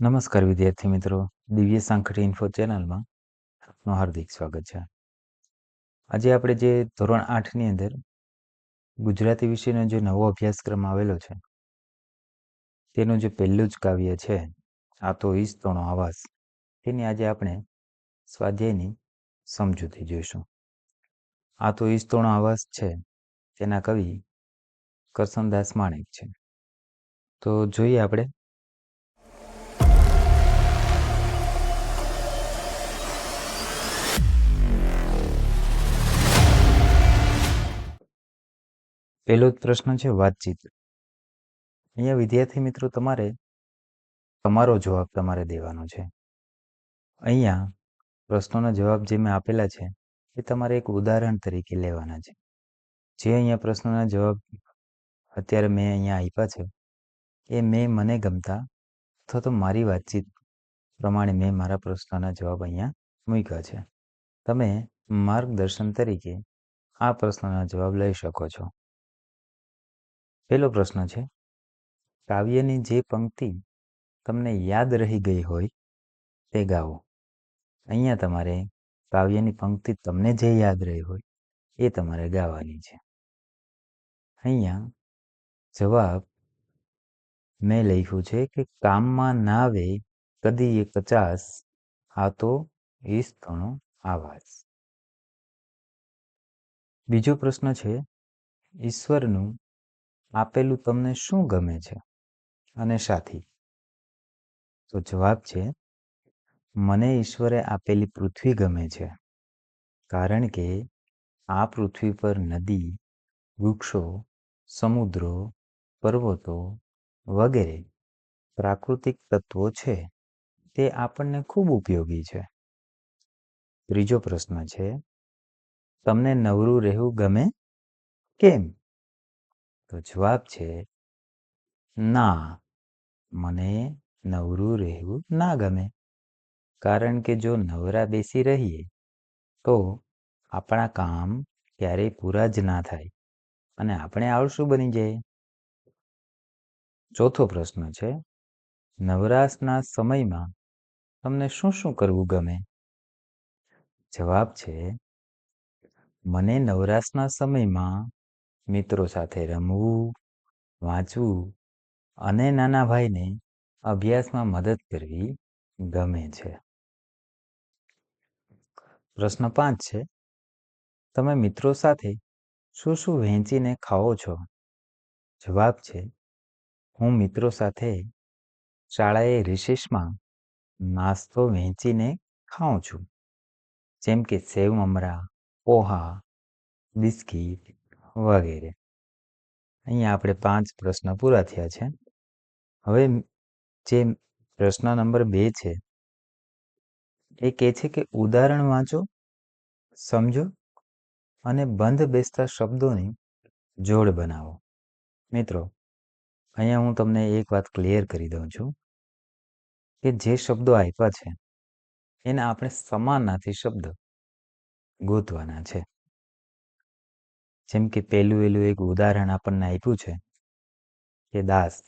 નમસ્કાર વિદ્યાર્થી મિત્રો, દિવ્ય સાંખટી ઇન્ફો ચેનલમાં આપનું હાર્દિક સ્વાગત છે. આજે આપણે જે ધોરણ આઠની અંદર ગુજરાતી વિષયનો જે નવો અભ્યાસક્રમ આવેલો છે, તેનું જે પહેલું જ કાવ્ય છે, આ તો ઈસ્તોનો આવાસ, તેની આજે આપણે સ્વાધ્યાયની સમજૂતી જોઈશું. આ તો ઈસ્તોનો આવાસ છે, તેના કવિ કરસનદાસ માણેક છે. તો જોઈએ આપણે પહેલો પ્રશ્ન છે વાતચીત. અહીંયા વિદ્યાર્થી મિત્રો તમારે તમારો જવાબ તમારે દેવાનો છે. અહીંયા પ્રશ્નોના જવાબ જે મેં આપેલા છે એ તમારે એક ઉદાહરણ તરીકે લેવાના છે. જે અહીંયા પ્રશ્નોના જવાબ અત્યારે મેં અહીંયા આપ્યા છે એ મેં મને ગમતા અથવા તો મારી વાતચીત પ્રમાણે મેં મારા પ્રશ્નોના જવાબ અહીંયા મૂક્યા છે. તમે માર્ગદર્શન તરીકે આ પ્રશ્નોના જવાબ લઈ શકો છો. પહેલો પ્રશ્ન છે, કાવ્યની જે પંક્તિ તમને યાદ રહી ગઈ હોય તે ગાઓ. અહીંયા તમારે કાવ્યની પંક્તિ તમને જે યાદ રહી હોય એ તમારે ગાવાની છે. અહીંયા જવાબ મેં લખ્યું છે કે કામમાં નાવે કદી એ કચાસ આ તો ઈસ્તનો આવાસ બીજો પ્રશ્ન છે, ઈશ્વરનું આપેલું તમને શું ગમે છે? અને સાથી, તો જવાબ છે, મને ઈશ્વરે આપેલી પૃથ્વી ગમે છે, કારણ કે આ પૃથ્વી પર નદી, વૃક્ષો, સમુદ્રો, પર્વતો વગેરે પ્રાકૃતિક તત્વો છે, તે આપણને ખૂબ ઉપયોગી છે. ત્રીજો પ્રશ્ન છે, તમને નવરું રહેવું ગમે? કેમ? તો જવાબ છે, ના, મને નવરું રહેવું ના ગમે. કારણ કે જો નવરા બેસી રહીએ, તો આપણા કામ ક્યારેય પૂરા જ ના થાય અને આપણે આળસુ બની જાય. ચોથો પ્રશ્ન છે, નવરાશના સમયમાં તમને શું શું કરવું ગમે? જવાબ છે, મને નવરાશના સમયમાં મિત્રો સાથે રમવું, વાંચવું અને નાના ભાઈને અભ્યાસમાં મદદ કરવી ગમે છે. પ્રશ્ન પાંચ છે, તમે મિત્રો સાથે શું શું વહેંચીને ખાઓ છો? જવાબ છે, હું મિત્રો સાથે શાળાએ રિશેષમાં નાસ્તો વહેંચીને ખાઉં છું. જેમ કે સેવ મમરા, પોહા, બિસ્કીટ વગેરે. અહીંયા આપણે પાંચ પ્રશ્ન પૂરા થયા છે. હવે જે પ્રશ્ન નંબર બે છે, એ કહે છે કે ઉદાહરણ વાંચો, સમજો અને બંધ બેસતા શબ્દોની જોડ બનાવો. મિત્રો, અહીંયા હું તમને એક વાત ક્લિયર કરી દઉં છું કે જે શબ્દો આપ્યા છે, એને આપણે સમાનાર્થી શબ્દ ગોતવાના છે. જેમ કે પહેલું એલું એક ઉદાહરણ આપણને આપ્યું છે કે દાસ.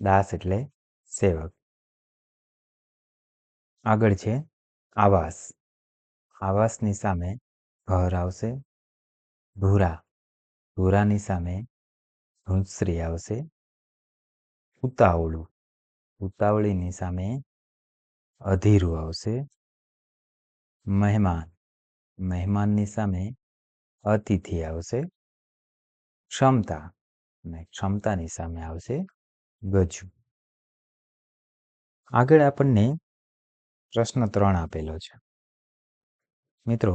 દાસ એટલે સેવક. આગળ છે આવાસ. આવાસની સામે ઘર આવશે. ભૂરા ભૂરાની સામે ભૂંસરી આવશે. ઉતાવળું. ઉતાવળીની સામે અધીરું આવશે. મહેમાન. મહેમાનની સામે અતિથિ આવશે. ક્ષમતા અને ક્ષમતાની સામે આવશે ગજુ. આગળ આપણને પ્રશ્ન ત્રણ આપેલો છે. મિત્રો,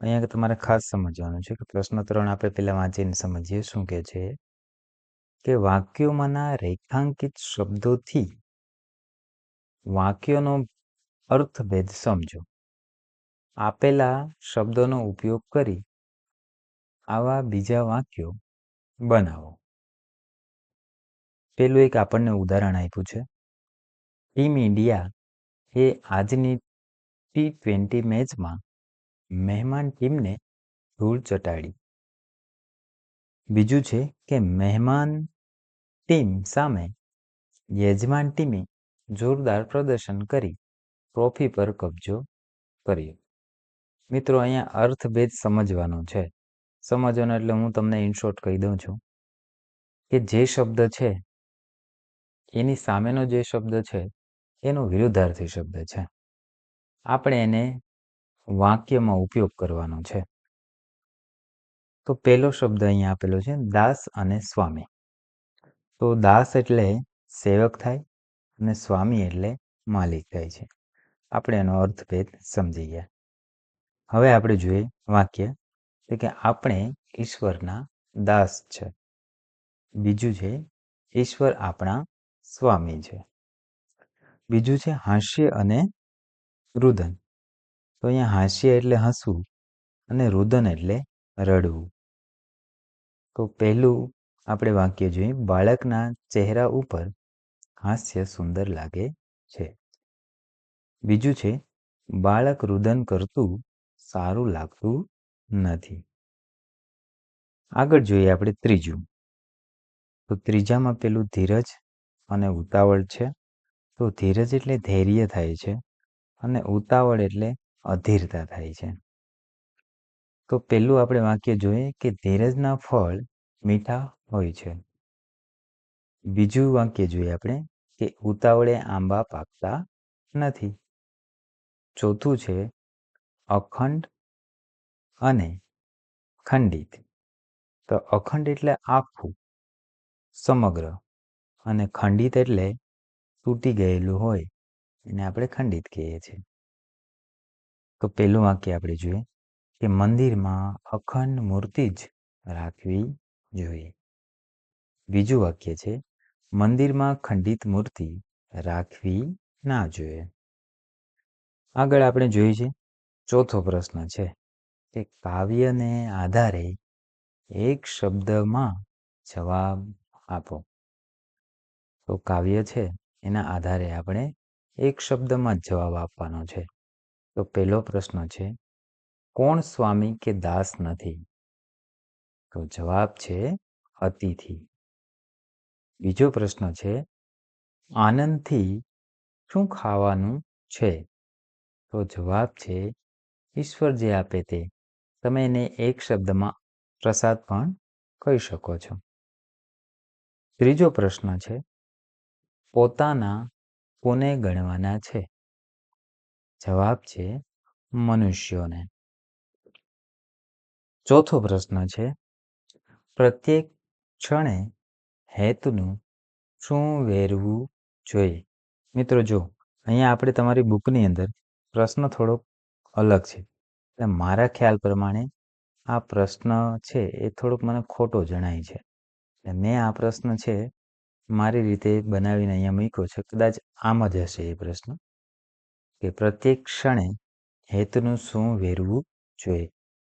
અહીંયા તમારે ખાસ સમજવાનું છે કે પ્રશ્ન ત્રણ આપણે પહેલા વાંચીને સમજીએ શું કે છે કે વાક્યોમાંના રેખાંકિત શબ્દોથી વાક્યોનો અર્થભેદ સમજો. આપેલા શબ્દોનો ઉપયોગ કરી આવા બીજા વાક્યો બનાવો. પેલું એક આપણને ઉદાહરણ આપ્યું છે. ટીમ ઇન્ડિયા એ આજની ટી ટ્વેન્ટી મેચમાં મહેમાન ટીમને ધૂળ ચટાડી. બીજું છે કે મહેમાન ટીમ સામે યજમાન ટીમે જોરદાર પ્રદર્શન કરી ટ્રોફી પર કબજો કર્યો. મિત્રો, અહીંયા અર્થભેદ સમજવાનો છે. સમજવાનો એટલે હું તમને ઇનશોર્ટ કહી દઉં છું કે જે શબ્દ છે, એની સામેનો જે શબ્દ છે, એનો વિરુદ્ધાર્થી શબ્દ છે. આપણે એને વાક્યમાં ઉપયોગ કરવાનો છે. તો પહેલો શબ્દ અહીંયા આપેલો છે, દાસ અને સ્વામી. તો દાસ એટલે સેવક થાય અને સ્વામી એટલે માલિક થાય છે. આપણે એનો અર્થભેદ સમજી ગયા હવે આપણે જોઈએ વાક્ય કે આપણે ઈશ્વરના દાસ છે. બીજું છે, ઈશ્વર આપણા સ્વામી છે. બીજું છે, હાસ્ય અને રુદન. તો અહીંયા હાસ્ય એટલે હસવું અને રુદન એટલે રડવું. તો પહેલું આપણે વાક્ય જોઈએ, બાળકના ચહેરા ઉપર હાસ્ય સુંદર લાગે છે. બીજું છે, બાળક રુદન કરતું સારું લાગતું નથી. આગળ જોઈએ આપણે ત્રીજું. તો ત્રીજામાં પેલું ધીરજ અને ઉતાવળ છે. તો ધીરજ એટલે ધૈર્ય થાય છે અને ઉતાવળ એટલે અધીરતા થાય છે. તો પેલું આપણે વાક્ય જોઈએ કે ધીરજના ફળ મીઠા હોય છે. બીજું વાક્ય જોઈએ આપણે કે ઉતાવળે આંબા પાકતા નથી. ચોથું છે અખંડ અને ખંડિત. તો અખંડ એટલે આખું, સમગ્ર. અને ખંડિત એટલે તૂટી ગયેલું હોય, એને આપણે ખંડિત કહીએ છીએ. તો પહેલું વાક્ય આપણે જોઈએ કે મંદિરમાં અખંડ મૂર્તિ જ રાખવી જોઈએ. બીજું વાક્ય છે, મંદિરમાં ખંડિત મૂર્તિ રાખવી ના જોઈએ. આગળ આપણે જોઈએ છે, ચોથો પ્રશ્ન છે. કે કાવ્યને આધારે એક શબ્દમાં જવાબ આપો. તો કાવ્ય છે, એના આધારે આપણે એક શબ્દમાં જ જવાબ આપવાનો છે. તો પહેલો પ્રશ્ન છે, કોણ સ્વામી કે દાસ નથી? તો જવાબ છે, અતિથિ. બીજો પ્રશ્ન છે, આનંદથી શું ખાવાનું છે? તો જવાબ છે, ઈશ્વર જે આપે તે. તમે એને એક શબ્દમાં પ્રસાદ પણ કહી શકો છો. ત્રીજો પ્રશ્ન છે, પોતાના કોને ગણવાના છે? જવાબ છે, મનુષ્યોને. ચોથો પ્રશ્ન છે, પ્રત્યેક ક્ષણે હેતુનું શું વેરવું જોઈએ? મિત્રો, જો, અહીંયા આપણે તમારી બુકની અંદર પ્રશ્ન થોડોક અલગ છે. એટલે મારા ખ્યાલ પ્રમાણે આ પ્રશ્ન છે એ થોડોક મને ખોટો જણાય છે. એટલે મેં આ પ્રશ્ન છે મારી રીતે બનાવીને અહીંયા મૂક્યો છે. કદાચ આમ જ હશે એ પ્રશ્ન. કે પ્રત્યેક ક્ષણે હેતુનું શું વેરવું જોઈએ?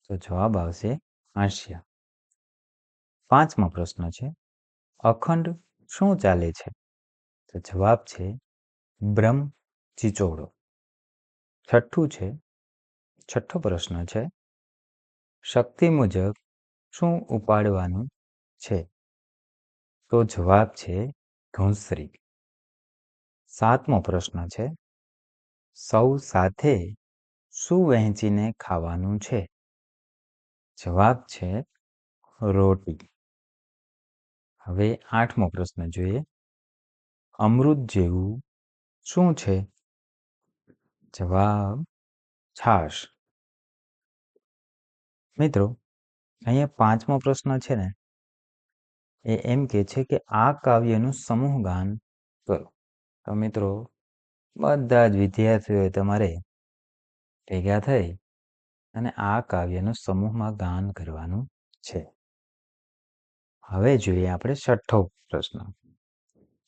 તો જવાબ આવશે હાસ્ય પાંચમો પ્રશ્ન છે, અખંડ શું ચાલે છે? તો જવાબ છે, બ્રહ્મ ચીચોડો. છઠ્ઠું છે છઠ્ઠો પ્રશ્ન છે. શક્તિ મુજબ શું ઉપાડવાનું છે? તો જવાબ છે ધૂંસરી સાતમો પ્રશ્ન છે. સૌ સાથે શું વહેંચીને ખાવાનું છે? જવાબ છે રોટી. હવે આઠમો પ્રશ્ન જોઈએ. અમૃત જેવું શું છે? જવાબ છાશ. મિત્રો, અહીંયા પાંચમો પ્રશ્ન છે ને, એ એમ કે છે કે આ કાવ્યનું સમૂહ ગાન કરો. તો મિત્રો, બધા જ વિદ્યાર્થીઓએ તમારે ભેગા થઈ અને આ કાવ્યનું સમૂહમાં ગાન કરવાનું છે. હવે જોઈએ આપણે છઠ્ઠો પ્રશ્ન,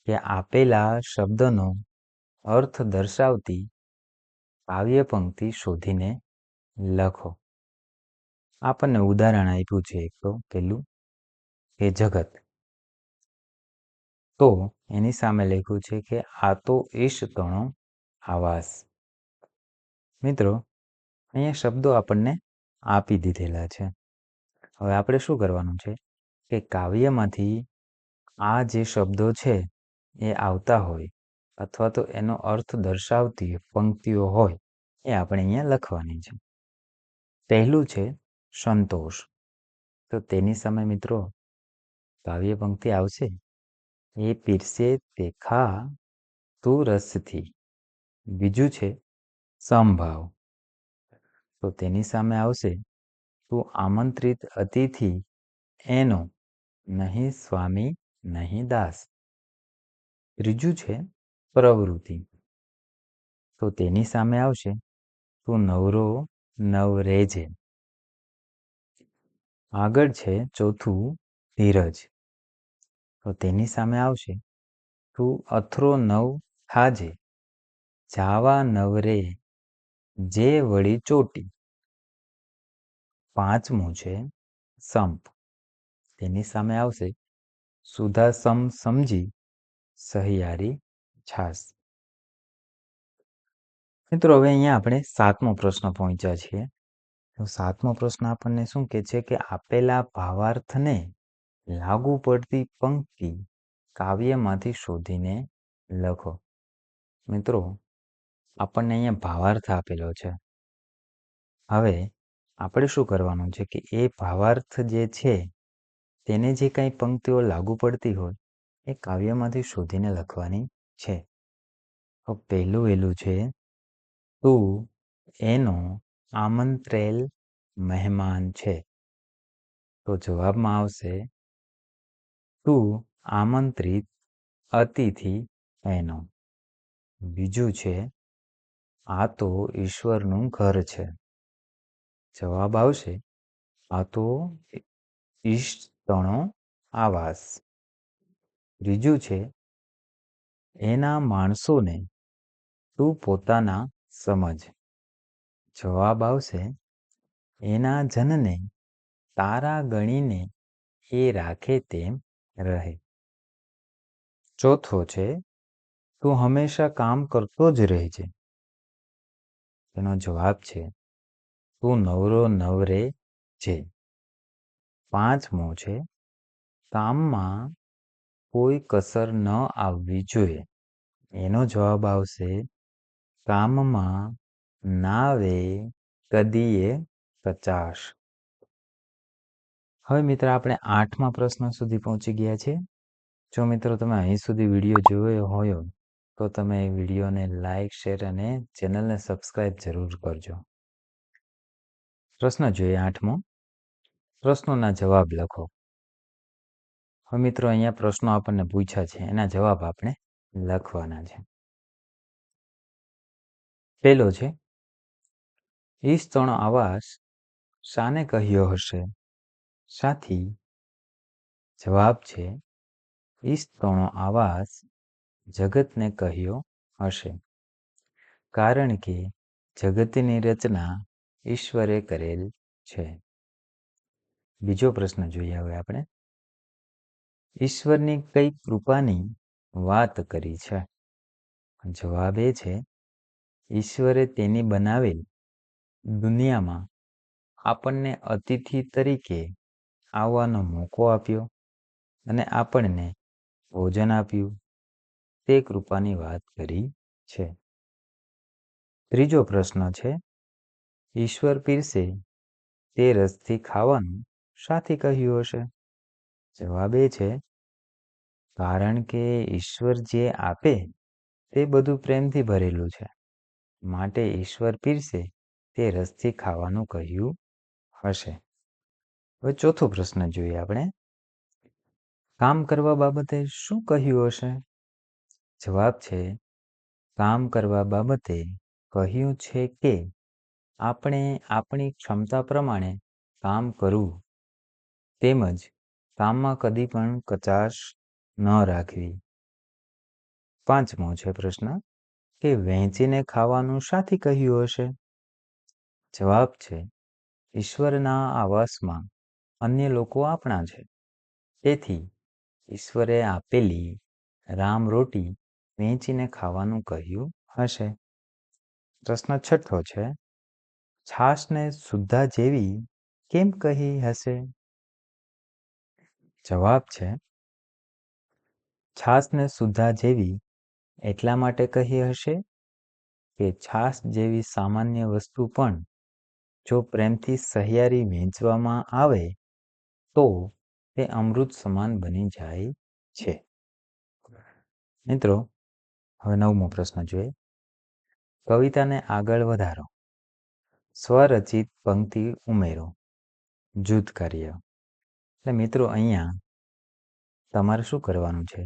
કે આપેલા શબ્દનો અર્થ દર્શાવતી કાવ્ય પંક્તિ શોધીને લખો. આપણને ઉદાહરણ આપ્યું છે એક તો પહેલું કે જગત. તો એની સામે લખ્યું છે કે આ તો ઈશ તણો આવાસ. મિત્રો, અહીંયા શબ્દો આપણને આપી દીધેલા છે. હવે આપણે શું કરવાનું છે? કે કાવ્યમાંથી આ જે શબ્દો છે એ આવતા હોય અથવા તો એનો અર્થ દર્શાવતી પંક્તિઓ હોય એ આપણે અહીંયા લખવાની છે. પહેલું છે સંતોષ. તો તેની સામે મિત્રો, કાવ્ય પંક્તિ આવશે. એ પીરસે તે ખા તું રસથી બીજું છે સમભાવ તો તેની સામે આવશે, તું આમંત્રિત અતિથિ, એનો નહીં સ્વામી, નહીં દાસ. ત્રીજું છે, પ્રવૃત્તિ. તો તેની સામે આવશે, તું નવરો નવરેજે. આગળ છે ચોથું ધીરજ. તો તેની સામે આવશે. તું અથરો નવ હાજે જાવા નવરે જે વળી ચોટી. પાંચમું છે સંપ. તેની સામે આવશે. સુધા સમ સમજી. સહિયારી છાસ. મિત્રો, હવે અહીંયા આપણે સાતમો પ્રશ્ન પહોંચ્યા છીએ. સાતમો પ્રશ્ન આપણને શું કે છે કે આપેલા ભાવાર્થને લાગુ પડતી પંક્તિ કાવ્યમાંથી શોધીને લખો. મિત્રો, આપણને અહીંયા ભાવાર્થ આપેલો છે. હવે આપણે શું કરવાનું છે કે એ ભાવાર્થ જે છે, તેને જે કંઈ પંક્તિઓ લાગુ પડતી હોય, એ કાવ્યમાંથી શોધીને લખવાની છે. પહેલું વહેલું છે, તું એનો આમંત્રેલ મહેમાન છે. તો જવાબમાં આવશે, તું આમંત્રિત અતિથિ એનો. બીજું છે, આ તો ઈશ્વરનું ઘર છે. જવાબ આવશે, આ તો ઈષ્ટનો આવાસ. ત્રીજું છે, એના માણસોને તું પોતાના સમજ. જવાબ આવશે, એના જનને તારા ગણીને એ રાખે તેમ રહે. ચોથો છે, તું હંમેશા કામ કરતો જ રહેજે. તેનો જવાબ છે, તું નવરો નવરે છે. પાંચમો છે, કામમાં કોઈ કસર ન આવવી જોઈએ. એનો જવાબ આવશે, કામમાં નાવે કદીએ કચાશ હવે મિત્ર, આપણે આઠમા પ્રશ્ન સુધી પહોંચી ગયા છે. જો મિત્રો, તમે અહીં સુધી વીડિયો જોયો હોય તો તમે વિડીયોને લાઈક, શેર અને ચેનલને સબસ્ક્રાઈબ જરૂર કરજો. પ્રશ્ન જોઈએ આઠમો. પ્રશ્નોના જવાબ લખો. હવે મિત્રો, અહીંયા પ્રશ્નો આપણને પૂછ્યા છે. એના જવાબ આપણે લખવાના છે. પેલો છે ઈસ્તણો આવાસ શાને કહ્યો હશે? સાથી, જવાબ છે ઈસ્તણો આવાસ જગતને કહ્યો હશે. કારણ કે જગતની રચના ઈશ્વરે કરેલ છે. બીજો પ્રશ્ન જોઈએ હવે આપણે. ઈશ્વરની કઈ કૃપાની વાત કરી છે? જવાબ એ છે, ઈશ્વરે તેની બનાવેલ દુનિયામાં આપણને અતિથિ તરીકે આવવાનો મોકો આપ્યો અને આપણને ભોજન આપ્યું. તે કૃપાની વાત કરી છે. ત્રીજો પ્રશ્ન છે, ઈશ્વર પીરસે તે રસથી ખાવાનું શાથી કહ્યું હશે? જવાબ એ છે, કારણ કે ઈશ્વર જે આપે તે બધું પ્રેમથી ભરેલું છે. માટે ઈશ્વર પીરસે તે રસથી ખાવાનું કહ્યું હશે. હવે ચોથો પ્રશ્ન જોઈએ આપણે. કામ કરવા બાબતે શું કહ્યું હશે? જવાબ છે, કામ કરવા બાબતે કહ્યું છે કે આપણે આપણી ક્ષમતા પ્રમાણે કામ કરવું. તેમજ કામમાં કદી પણ કચાશ ન રાખવી. પાંચમો છે પ્રશ્ન, કે વહેંચીને ખાવાનું શાથી કહ્યું હશે? જવાબ છે, ઈશ્વરના આવાસમાં અન્ય લોકો આપણા છે. તેથી ઈશ્વરે આપેલી રામ રોટી વેચીને ખાવાનું કહ્યું હશે. પ્રશ્ન છઠ્ઠો છે, છાશને શુદ્ધા જેવી કેમ કહી હશે? જવાબ છે, છાશને શુદ્ધા જેવી એટલા માટે કહી હશે કે છાશ જેવી સામાન્ય વસ્તુ પણ જો પ્રેમથી સહિયારી વહેંચવામાં આવે, તો તે અમૃત સમાન બની જાય છે. મિત્રો, હવે નવમો પ્રશ્ન જોઈએ. કવિતાને આગળ વધારો. સ્વરચિત પંક્તિ ઉમેરો. જૂથ કાર્ય. એટલે મિત્રો, અહીંયા તમારે શું કરવાનું છે?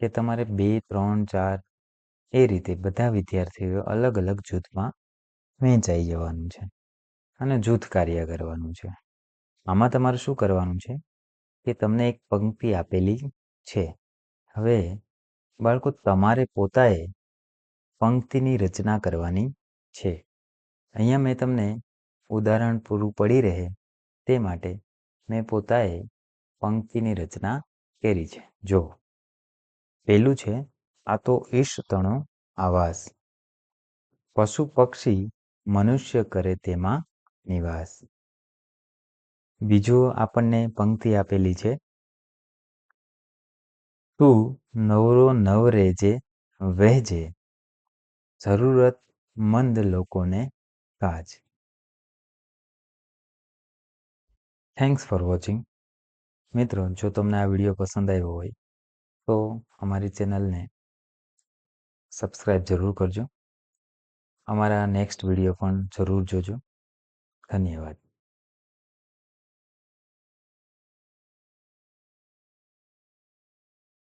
કે તમારે બે, ત્રણ, ચાર એ રીતે બધા વિદ્યાર્થીઓ અલગ અલગ જૂથમાં વહેંચાઈ જવાનું છે. અને જૂથ કાર્ય કરવાનું છે. આમાં તમારે શું કરવાનું છે? કે તમને એક પંક્તિ આપેલી છે. હવે બાળકો, તમારે પોતાએ પંક્તિની રચના કરવાની છે. અહીંયા મેં તમને ઉદાહરણ પૂરું પડી રહે તે માટે મેં પોતાએ પંક્તિની રચના કરી છે. જો પહેલું છે, આ તો ઈષ્ટતણો આવાસ. પશુ પક્ષી મનુષ્ય કરે તેમાં નિવાસ બીજું આપણને પંક્તિ આપેલી છે. તું નવરો નવ રેજે, વહેજે. જરૂરત મંદ લોકોને કાજ. થેન્ક્સ ફોર વોચિંગ મિત્રો, જો તમને આ વીડિયો પસંદ આવ્યો હોય, તો અમારી ચેનલને સબસ્ક્રાઈબ જરૂર કરજો. અમારા નેક્સ્ટ વીડિયો પણ જરૂર જોજો. ધન્યવાદ.